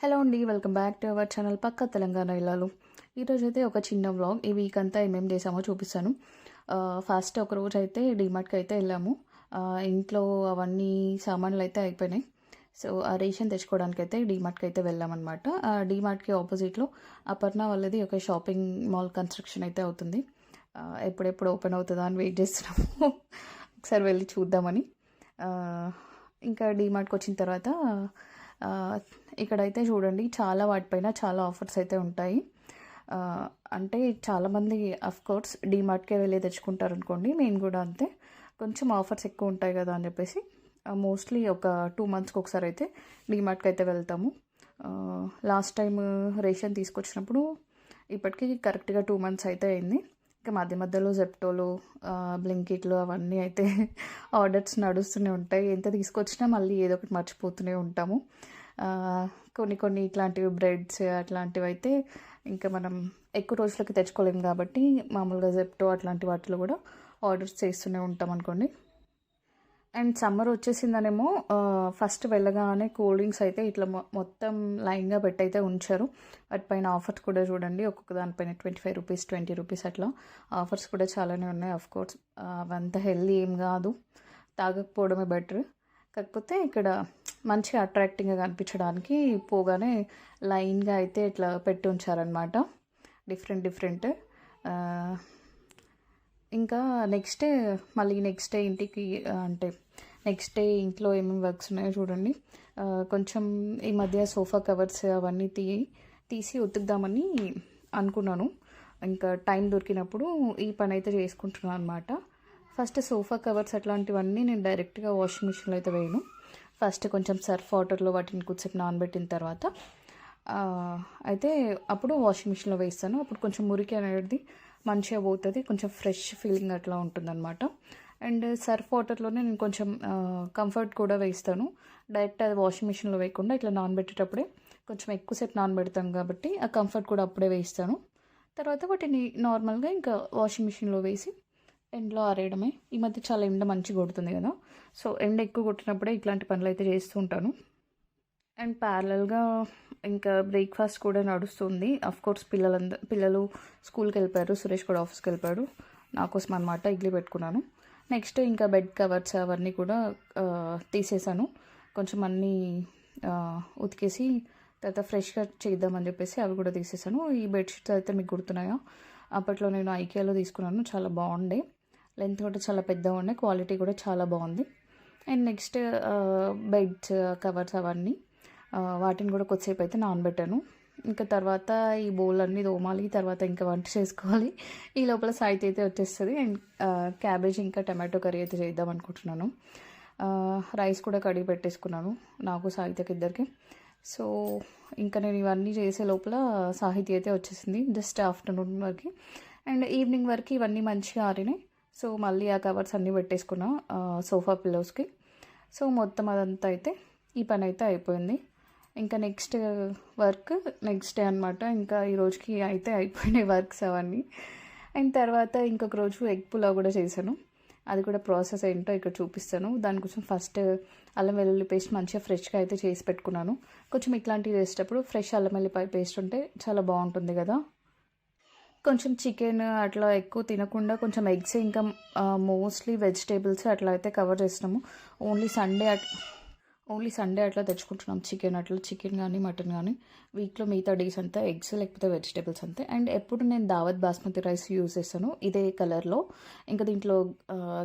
Hello అండి welcome back to our channel పక్క తెలంగాణ ఇల్లాలు. ఈరోజు అయితే ఒక చిన్న వ్లాగ్ ఈ వీక్ అంతా ఏమేమి చేసామో చూపిస్తాను. ఫస్ట్ ఒక రోజు అయితే డిమార్ట్కి అయితే వెళ్ళాము ఇంట్లో అవన్నీ సామాన్లు అయితే అయిపోయినాయి. సో ఆ రేషన్ తెచ్చుకోవడానికి అయితే డిమార్ట్కి అయితే వెళ్ళామన్నమాట డిమార్ట్కి ఆపోజిట్లో అపర్ణ వాళ్ళది ఒక షాపింగ్ మాల్ కన్స్ట్రక్షన్ అయితే అవుతుంది. ఎప్పుడెప్పుడు ఓపెన్ అవుతుందా అని వెయిట్ చేస్తున్నాము. ఒకసారి వెళ్ళి చూద్దామని. ఇంకా డిమార్ట్కి వచ్చిన తర్వాత ఇక్కడైతే చూడండి చాలా వాటిపైన చాలా ఆఫర్స్ అయితే ఉంటాయి. అంటే చాలామంది అఫ్కోర్స్ డీమార్ట్కే వెళ్ళి తెచ్చుకుంటారు అనుకోండి నేను కూడా అంతే. కొంచెం ఆఫర్స్ ఎక్కువ ఉంటాయి కదా అని చెప్పేసి మోస్ట్లీ ఒక టూ మంత్స్కి ఒకసారి అయితే డీమార్ట్కి అయితే వెళ్తాము. లాస్ట్ టైం రేషన్ తీసుకొచ్చినప్పుడు ఇప్పటికీ కరెక్ట్గా టూ మంత్స్ అయితే అయింది. ఇంకా మధ్య మధ్యలో జెప్టోలు బ్లింకిట్లు అవన్నీ అయితే ఆర్డర్స్ నడుస్తూనే ఉంటాయి. ఎంత తీసుకొచ్చినా మళ్ళీ ఏదో ఒకటి మర్చిపోతూనే ఉంటాము. కొన్ని కొన్ని ఇట్లాంటివి బ్రెడ్స్ అట్లాంటివి అయితే ఇంకా మనం ఎక్కువ రోజులకి తెచ్చుకోలేము కాబట్టి మామూలుగా జెప్టో అట్లాంటి వాటిలో కూడా ఆర్డర్స్ చేస్తూనే ఉంటాం అనుకోండి. అండ్ సమ్మర్ వచ్చేసిందనేమో ఫస్ట్ వెళ్ళగానే కూల్ డ్రింక్స్ అయితే ఇట్లా మొత్తం లైన్గా పెట్టయితే ఉంచారు. వాటిపైన ఆఫర్స్ కూడా చూడండి ఒక్కొక్క దానిపైన twenty five rupees twenty rupees అట్లా. ఆఫర్స్ కూడా చాలానే ఉన్నాయి ఆఫ్ కోర్స్ అవంత హెల్దీ ఏం కాదు. తాగకపోవడమే బెటర్. కాకపోతే ఇక్కడ మంచి అట్రాక్టింగ్గా కనిపించడానికి పోగానే లైన్గా అయితే ఇట్లా పెట్టి ఉంచారనమాట డిఫరెంట్ డిఫరెంట్. ఇంకా నెక్స్ట్ డే మళ్ళీ నెక్స్ట్ డే ఇంటికి అంటే నెక్స్ట్ డే ఇంట్లో ఏమేమి వర్క్స్ ఉన్నాయో చూడండి. కొంచెం ఈ మధ్య సోఫా కవర్స్ అవన్నీ తీ తీసి ఉతుకుదామని అనుకున్నాను. ఇంకా టైం దొరికినప్పుడు ఈ పని అయితే చేసుకుంటున్నాను అనమాట ఫస్ట్ సోఫా కవర్స్ అట్లాంటివన్నీ నేను డైరెక్ట్గా వాషింగ్ మిషన్లో అయితే వేయను. ఫస్ట్ కొంచెం సర్ఫ్ వాటర్లో వాటిని కొద్దిసేపు నానబెట్టిన తర్వాత అయితే అప్పుడు వాషింగ్ మిషన్లో వేస్తాను. అప్పుడు కొంచెం మురికి అనేది మంచిగా పోతుంది. కొంచెం ఫ్రెష్ ఫీలింగ్ అట్లా ఉంటుందన్నమాట. అండ్ సర్ఫ్ వాటర్లోనే నేను కొంచెం కంఫర్ట్ కూడా వేస్తాను డైరెక్ట్ అది వాషింగ్ మిషన్లో వేయకుండా ఇట్లా నానబెట్టేటప్పుడే కొంచెం ఎక్కువసేపు నానబెడతాం కాబట్టి ఆ కంఫర్ట్ కూడా అప్పుడే వేస్తాను తర్వాత వాటిని నార్మల్గా ఇంకా వాషింగ్ మిషన్లో వేసి ఎండలో ఆరేయడమే. ఈ మధ్య చాలా ఎండ మంచిగా కొడుతుంది కదా. సో ఎండ ఎక్కువ కొట్టినప్పుడే ఇట్లాంటి పనులు అయితే చేస్తూ ఉంటాను. అండ్ ప్యారలల్గా ఇంకా బ్రేక్ఫాస్ట్ కూడా నడుస్తుంది. అఫ్ కోర్స్ పిల్లలంద పిల్లలు స్కూల్కి వెళ్ళిపోయారు. సురేష్ కూడా ఆఫీస్కి వెళ్ళిపోయాడు. నా కోసం అనమాట ఇడ్లీ పెట్టుకున్నాను. నెక్స్ట్ ఇంకా బెడ్ కవర్స్ అవన్నీ కూడా తీసేసాను. కొంచెం అన్నీ ఉతికేసి తర్వాత ఫ్రెష్గా చేద్దామని చెప్పేసి అవి కూడా తీసేసాను. ఈ బెడ్షీట్స్ అయితే మీకు గుర్తున్నాయో? అప్పట్లో నేను ఐకేలో తీసుకున్నాను. చాలా బాగుండే. లెంత్ కూడా చాలా పెద్దగా ఉండే. క్వాలిటీ కూడా చాలా బాగుంది. అండ్ నెక్స్ట్ బెడ్స్ కవర్స్ అవన్నీ వాటిని కూడా కొద్దిసేపు అయితే నానబెట్టాను. ఇంకా తర్వాత ఈ బౌల్ అన్నీ తోమాలి తర్వాత ఇంకా వంట చేసుకోవాలి. ఈ లోపల సాయితీ అయితే వచ్చేస్తుంది. అండ్ క్యాబేజ్ ఇంకా టమాటో కర్రీ అయితే చేద్దాం అనుకుంటున్నాను. రైస్ కూడా కడిగి పెట్టేసుకున్నాను నాకు సాహిత్యకి ఇద్దరికి. సో ఇంకా నేను ఇవన్నీ చేసే లోపల సాహితీ అయితే వచ్చేసింది జస్ట్ ఆఫ్టర్నూన్ వరకు. అండ్ ఈవినింగ్ వరకు ఇవన్నీ మంచిగా ఆరినాయి సో మళ్ళీ ఆ కవర్స్ అన్నీ పెట్టేసుకున్నా సోఫా పిల్లోస్కి. సో మొత్తం అదంతా అయితే ఈ పని అయితే అయిపోయింది. ఇంకా నెక్స్ట్ వర్క్ నెక్స్ట్ డే అనమాట ఇంకా ఈ రోజుకి అయితే అయిపోయినాయి వర్క్స్ అవన్నీ. అండ్ తర్వాత ఇంకొక రోజు ఎగ్ పులావ్ కూడా చేశాను. అది కూడా ప్రాసెస్ ఏంటో ఇక్కడ చూపిస్తాను. దానికోసం ఫస్ట్ అల్లం వెల్లుల్లి పేస్ట్ మంచిగా ఫ్రెష్గా అయితే చేసి పెట్టుకున్నాను. కొంచెం ఇట్లాంటివి చేసేటప్పుడు ఫ్రెష్ అల్లం వెల్లిపాయ పేస్ట్ ఉంటే చాలా బాగుంటుంది కదా. కొంచెం చికెన్ అట్లా ఎక్కువ తినకుండా కొంచెం ఎగ్స్ ఇంకా మోస్ట్లీ వెజిటేబుల్స్ అట్లా అయితే కవర్ చేస్తున్నాము. Only Sunday at only Sunday అట్లా తెచ్చుకుంటున్నాం. చికెన్ అట్లా చికెన్ కానీ మటన్ కానీ వీక్లో మిగతా డేస్ అంతా ఎగ్స్ లేకపోతే వెజిటేబుల్స్ అంతే. అండ్ ఎప్పుడు నేను దావత్ బాస్మతి రైస్ యూజ్ చేస్తాను ఇదే కలర్లో ఇంకా దీంట్లో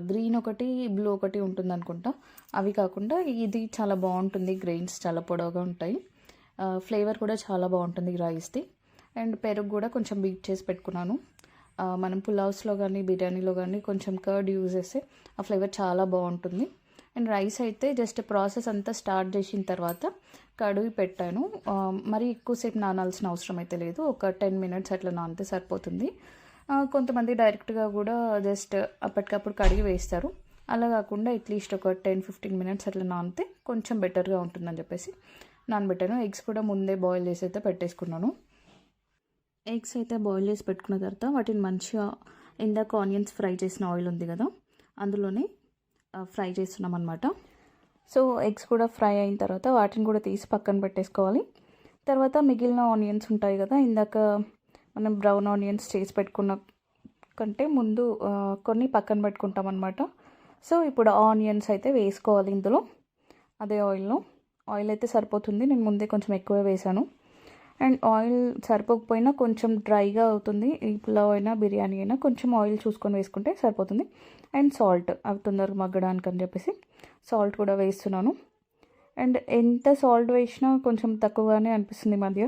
గ్రీన్ ఒకటి బ్లూ ఒకటి ఉంటుంది అనుకుంటా. అవి కాకుండా ఇది చాలా బాగుంటుంది. గ్రెయిన్స్ చాలా పొడవుగా ఉంటాయి. ఫ్లేవర్ కూడా చాలా బాగుంటుంది ఈ రైస్ది అండ్ పెరుగు కూడా కొంచెం బీట్ చేసి పెట్టుకున్నాను. మనం పులావ్స్లో కానీ బిర్యానీలో కానీ కొంచెం కర్డ్ యూజ్ చేస్తే ఆ ఫ్లేవర్ చాలా బాగుంటుంది. అండ్ రైస్ అయితే జస్ట్ ప్రాసెస్ అంతా స్టార్ట్ చేసిన తర్వాత కడిగి పెట్టాను. మరి ఎక్కువసేపు నానాల్సిన అవసరం అయితే లేదు. ఒక టెన్ మినిట్స్ అట్లా నానితే సరిపోతుంది. కొంతమంది డైరెక్ట్గా కూడా జస్ట్ అప్పటికప్పుడు కడిగి వేస్తారు. అలా కాకుండా అట్లీస్ట్ ఒక టెన్ ఫిఫ్టీన్ మినిట్స్ అట్లా నానితే కొంచెం బెటర్గా ఉంటుందని చెప్పేసి నానబెట్టాను. ఎగ్స్ కూడా ముందే బాయిల్ చేసి అయితే పెట్టేసుకున్నాను. ఎగ్స్ అయితే బాయిల్ చేసి పెట్టుకున్న తర్వాత వాటిని మంచిగా ఇందాక ఆనియన్స్ ఫ్రై చేసిన ఆయిల్ ఉంది కదా అందులోనే ఫ్రై చేస్తున్నాం అనమాట సో ఎగ్స్ కూడా ఫ్రై అయిన తర్వాత వాటిని కూడా తీసి పక్కన పెట్టేసుకోవాలి. తర్వాత మిగిలిన ఆనియన్స్ ఉంటాయి కదా ఇందాక మనం బ్రౌన్ ఆనియన్స్ చేసి పెట్టుకున్న కంటే ముందు కొన్ని పక్కన పెట్టుకుంటాం అనమాట సో ఇప్పుడు ఆనియన్స్ అయితే వేసుకోవాలి ఇందులో అదే ఆయిల్లో. ఆయిల్ అయితే సరిపోతుంది నేను ముందే కొంచెం ఎక్కువ వేసాను అండ్ ఆయిల్ సరిపోకపోయినా కొంచెం డ్రైగా అవుతుంది. ఈ పులావ్ అయినా బిర్యానీ అయినా కొంచెం ఆయిల్ చూసుకొని వేసుకుంటే సరిపోతుంది. అండ్ సాల్ట్ అవి తొందరగా మగ్గడానికి అని చెప్పేసి సాల్ట్ కూడా వేస్తున్నాను. అండ్ ఎంత సాల్ట్ వేసినా కొంచెం తక్కువగానే అనిపిస్తుంది మధ్య.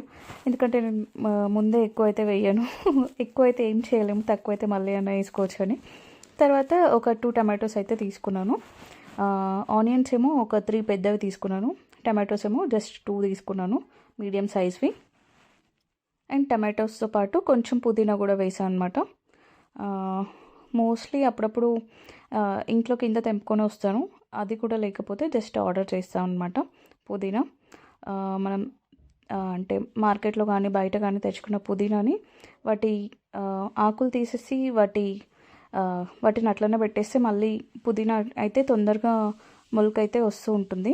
ఎందుకంటే నేను ముందే ఎక్కువ అయితే వేయను. ఎక్కువ అయితే ఏం చేయలేము. తక్కువ అయితే మళ్ళీ అయినా వేసుకోవచ్చు అని. తర్వాత ఒక టూ టమాటోస్ అయితే తీసుకున్నాను. ఆనియన్స్ ఏమో ఒక త్రీ పెద్దవి తీసుకున్నాను. టమాటోస్ ఏమో జస్ట్ టూ తీసుకున్నాను. మీడియం సైజ్వి. అండ్ టమాటోస్తో పాటు కొంచెం పుదీనా కూడా వేసాను అనమాట మోస్ట్లీ అప్పుడప్పుడు ఇంట్లో కింద తెంపుకొని వస్తాను. అది కూడా లేకపోతే జస్ట్ ఆర్డర్ చేస్తాను అనమాట పుదీనా మనం అంటే మార్కెట్లో కానీ బయట కానీ తెచ్చుకున్న పుదీనాని వాటి ఆకులు తీసేసి వాటి వాటిని అట్లనే పెట్టేస్తే మళ్ళీ పుదీనా అయితే తొందరగా మొలకైతే వస్తూ ఉంటుంది.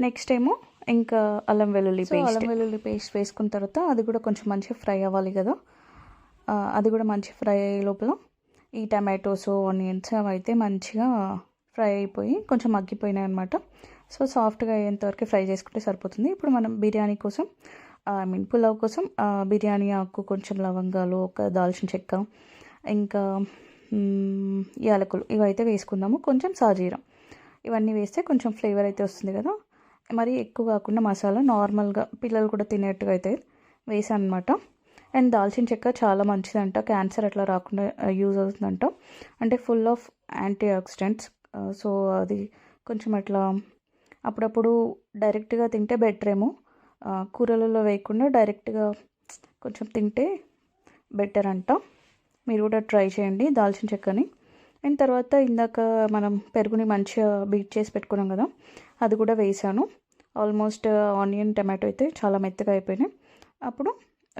నెక్స్ట్ ఏమో ఇంకా అల్లం వెల్లుల్లి పేస్ట్. అల్లం వెల్లుల్లి పేస్ట్ వేసుకున్న తర్వాత అది కూడా కొంచెం మంచిగా ఫ్రై అవ్వాలి కదా. అది కూడా మంచి ఫ్రై అయ్యే లోపల ఈ టమాటోస్ ఆనియన్స్ అవి అయితే మంచిగా ఫ్రై అయిపోయి కొంచెం మగ్గిపోయినాయి అనమాట సో సాఫ్ట్గా అయ్యేంత వరకు ఫ్రై చేసుకుంటే సరిపోతుంది. ఇప్పుడు మనం బిర్యానీ కోసం ఐ మీన్ పులావ్ కోసం బిర్యానీ ఆకు కొంచెం లవంగాలు ఒక దాల్చిన చెక్క ఇంకా యాలకులు ఇవైతే వేసుకుందాము. కొంచెం సాజీరా. ఇవన్నీ వేస్తే కొంచెం ఫ్లేవర్ అయితే వస్తుంది కదా. మరి ఎక్కువ కాకుండా మసాలా నార్మల్గా పిల్లలు కూడా తినేట్టుగా అయితే వేసాను అనమాట అండ్ దాల్చిన చెక్క చాలా మంచిదంట. క్యాన్సర్ అట్లా రాకుండా యూజ్ అవుతుందంట. అంటే full of antioxidants so అది కొంచెం అట్లా అప్పుడప్పుడు డైరెక్ట్గా తింటే బెటర్ ఏమో కూరలలో వేయకుండా డైరెక్ట్గా కొంచెం తింటే బెటర్ అంట మీరు కూడా ట్రై చేయండి దాల్చిన చెక్కని. అండ్ తర్వాత ఇందాక మనం పెరుగుని మంచిగా బీట్ చేసి పెట్టుకున్నాం కదా అది కూడా వేసాను. ఆల్మోస్ట్ ఆనియన్ టమాటో అయితే చాలా మెత్తగా అయిపోయినాయి. అప్పుడు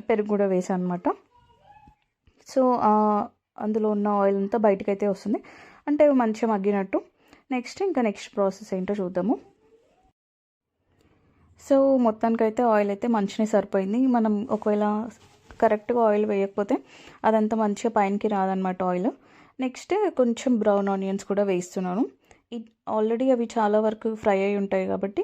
పెరుగు కూడా వేసాను అనమాట సో అందులో ఉన్న ఆయిల్ అంతా బయటకు అయితే వస్తుంది. అంటే మంచిగా మగ్గినట్టు. నెక్స్ట్ ఇంకా నెక్స్ట్ ప్రాసెస్ ఏంటో చూద్దాము. సో మొత్తానికైతే ఆయిల్ అయితే మంచిగా సరిపోయింది. మనం ఒకవేళ కరెక్ట్గా ఆయిల్ వేయకపోతే అదంతా మంచిగా పైనకి రాదనమాట ఆయిల్. నెక్స్ట్ కొంచెం బ్రౌన్ ఆనియన్స్ కూడా వేస్తున్నాను. ఆల్రెడీ అవి చాలా వరకు ఫ్రై అయి ఉంటాయి కాబట్టి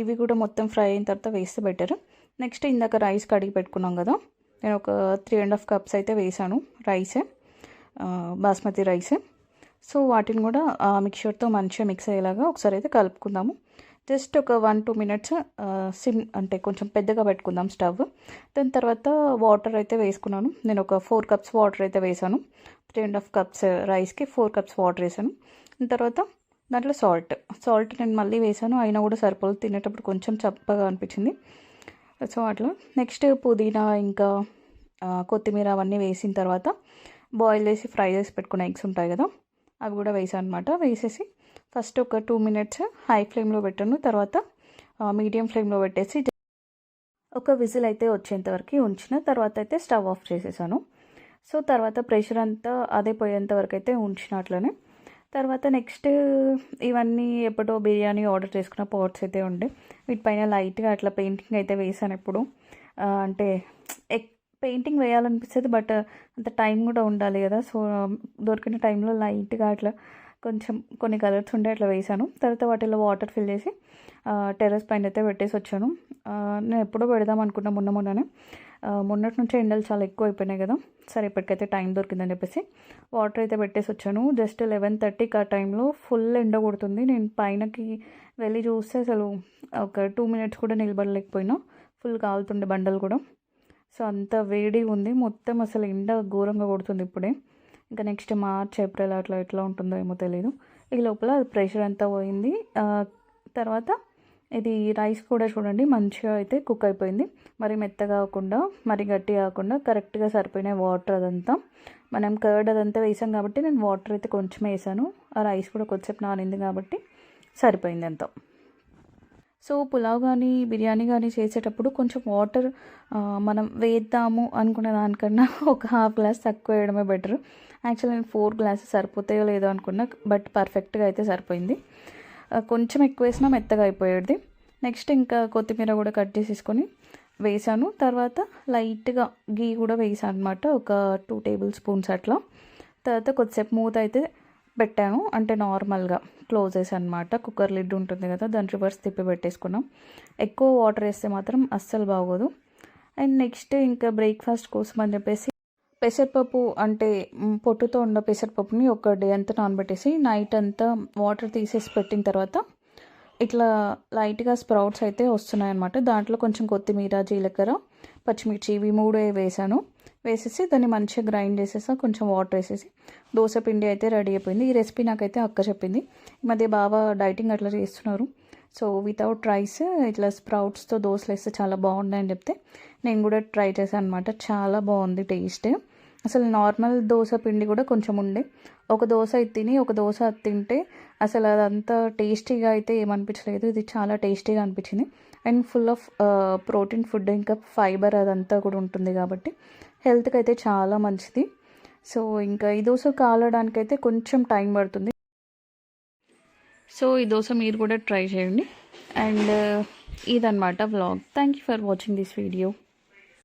ఇవి కూడా మొత్తం ఫ్రై అయిన తర్వాత వేస్తే బెటర్. నెక్స్ట్ ఇందాక రైస్ కడిగి పెట్టుకున్నాం కదా నేను ఒక త్రీ అండ్ హాఫ్ కప్స్ అయితే వేసాను రైసే బాస్మతి రైస్. సో వాటిని కూడా ఆ మిక్చర్తో మంచిగా మిక్స్ అయ్యేలాగా ఒకసారి అయితే కలుపుకుందాము. జస్ట్ ఒక వన్ టూ మినిట్స్ సిమ్ అంటే కొంచెం పెద్దగా పెట్టుకుందాం స్టవ్. దాని తర్వాత వాటర్ అయితే వేసుకున్నాను. నేను ఒక ఫోర్ కప్స్ వాటర్ అయితే వేసాను. త్రీ అండ్ హాఫ్ కప్స్ రైస్కి ఫోర్ కప్స్ వాటర్ వేసాను. దాని తర్వాత దాంట్లో సాల్ట్. సాల్ట్ నేను మళ్ళీ వేసాను. అయినా కూడా సరిపోదు. తినేటప్పుడు కొంచెం చప్పగా అనిపించింది. సో అట్లా. నెక్స్ట్ పుదీనా ఇంకా కొత్తిమీర అవన్నీ వేసిన తర్వాత బాయిల్ చేసి ఫ్రై చేసి పెట్టుకున్న ఎగ్స్ ఉంటాయి కదా అవి కూడా వేసాను అనమాట వేసేసి ఫస్ట్ ఒక టూ మినిట్స్ హై ఫ్లేమ్లో పెట్టాను తర్వాత మీడియం ఫ్లేమ్లో పెట్టేసి ఒక విజిల్ అయితే వచ్చేంతవరకు ఉంచిన తర్వాత అయితే స్టవ్ ఆఫ్ చేసేసాను. సో తర్వాత ప్రెషర్ అంతా అదే పోయేంత వరకు అయితే ఉంచిన అట్లనే. తర్వాత నెక్స్ట్ ఇవన్నీ ఎప్పుడో బిర్యానీ ఆర్డర్ చేసుకున్న పాట్స్ అయితే ఉండే. వీటిపైన లైట్గా అట్లా పెయింటింగ్ అయితే వేసాను ఎప్పుడు. అంటే ఎక్ పెయింటింగ్ వేయాలనిపిస్తుంది బట్ అంత టైం కూడా ఉండాలి కదా. సో దొరికిన టైంలో లైట్గా అట్లా కొంచెం కొన్ని కలర్స్ ఉండే అట్లా వేసాను. తర్వాత వాటిలో వాటర్ ఫిల్ చేసి టెర్రస్ పైన అయితే పెట్టేసి వచ్చాను. నేను ఎప్పుడో పెడదాం అనుకున్నా మొన్న మొన్ననే. మొన్నటి నుంచి ఎండలు చాలా ఎక్కువ అయిపోయినాయి కదా. సరే ఇప్పటికైతే టైం దొరికిందని చెప్పేసి వాటర్ అయితే పెట్టేసి వచ్చాను. జస్ట్ లెవెన్ థర్టీకి ఆ టైంలో ఫుల్ ఎండ కొడుతుంది. నేను పైనకి వెళ్ళి చూస్తే అసలు ఒక టూ మినిట్స్ కూడా నిలబడలేకపోయినా. ఫుల్ కాలుతుండే బండలు కూడా. సో అంత వేడి ఉంది. మొత్తం అసలు ఎండ ఘోరంగా కొడుతుంది ఇప్పుడే. ఇంకా నెక్స్ట్ మార్చ్ ఏప్రిల్ అట్లా ఎట్లా ఉంటుందో ఏమో తెలియదు ఈ లోపల అది ప్రెషర్ అంతా పోయింది. తర్వాత ఇది రైస్ కూడా చూడండి మంచిగా అయితే కుక్ అయిపోయింది. మరి మెత్తగా కాకుండా మరి గట్టి కాకుండా కరెక్ట్గా సరిపోయినాయి వాటర్ అదంతా. మనం కర్డ్ అదంతా వేసాం కాబట్టి నేను వాటర్ అయితే కొంచెం వేసాను. ఆ రైస్ కూడా కొంచెం నానింది కాబట్టి సరిపోయింది అంతా. సో పులావ్ కానీ బిర్యానీ కానీ చేసేటప్పుడు కొంచెం వాటర్ మనం వేద్దాము అనుకునే దానికన్నా ఒక హాఫ్ గ్లాస్ తక్కువ వేయడమే బెటర్ యాక్చువల్లీ నేను ఫోర్ గ్లాసెస్ సరిపోతాయో లేదో అనుకున్నా బట్ పర్ఫెక్ట్గా అయితే సరిపోయింది. కొంచెం ఎక్కువ వేసినా మెత్తగా అయిపోయేది. నెక్స్ట్ ఇంకా కొత్తిమీర కూడా కట్ చేసేసుకొని వేసాను. తర్వాత లైట్గా గీ కూడా వేసాను అనమాట ఒక టూ టేబుల్ స్పూన్స్ అట్లా. తర్వాత కొద్దిసేపు మూత అయితే పెట్టాను అంటే నార్మల్గా క్లోజ్ చేసాను అనమాట కుక్కర్ లిడ్ ఉంటుంది కదా దాని రివర్స్ తిప్పి పెట్టేసుకున్నాం. ఎక్కువ వాటర్ వేస్తే మాత్రం అస్సలు బాగోదు. అండ్ నెక్స్ట్ ఇంకా బ్రేక్ఫాస్ట్ కోసం అని చెప్పేసి పెసరపప్పు అంటే పొట్టుతో ఉన్న పెసరపప్పుని ఒక డే అంతా నానబెట్టేసి నైట్ అంతా వాటర్ తీసేసి పెట్టిన తర్వాత ఇట్లా లైట్గా స్ప్రౌట్స్ అయితే వస్తున్నాయి అనమాట దాంట్లో కొంచెం కొత్తిమీర జీలకర్ర పచ్చిమిర్చి ఇవి మూడే వేసాను. వేసేసి దాన్ని మంచిగా గ్రైండ్ చేసేసా కొంచెం వాటర్ వేసేసి. దోశ పిండి అయితే రెడీ అయిపోయింది. ఈ రెసిపీ నాకైతే అక్క చెప్పింది. ఈ మధ్య బాగా డైటింగ్ అట్లా చేస్తున్నారు. సో వితౌట్ రైస్ ఇట్లా స్ప్రౌట్స్తో దోశలు వేస్తే చాలా బాగున్నాయని చెప్తే నేను కూడా ట్రై చేశాను అనమాట చాలా బాగుంది టేస్ట్. అసలు నార్మల్ దోశ పిండి కూడా కొంచెం ఉండే. ఒక దోశ ఇది తిని ఒక దోశ అది తింటే అసలు అదంతా టేస్టీగా అయితే ఏమనిపించలేదు ఇది చాలా టేస్టీగా అనిపించింది. And full of protein food ఇంకా ఫైబర్ అదంతా కూడా ఉంటుంది కాబట్టి హెల్త్కి అయితే చాలా మంచిది. సో ఇంకా ఈ దోశ కాలడానికైతే కొంచెం టైం పడుతుంది. సో ఈ దోశ మీరు కూడా ట్రై చేయండి. అండ్ ఇదన్నమాట vlog. Thank you for watching this video.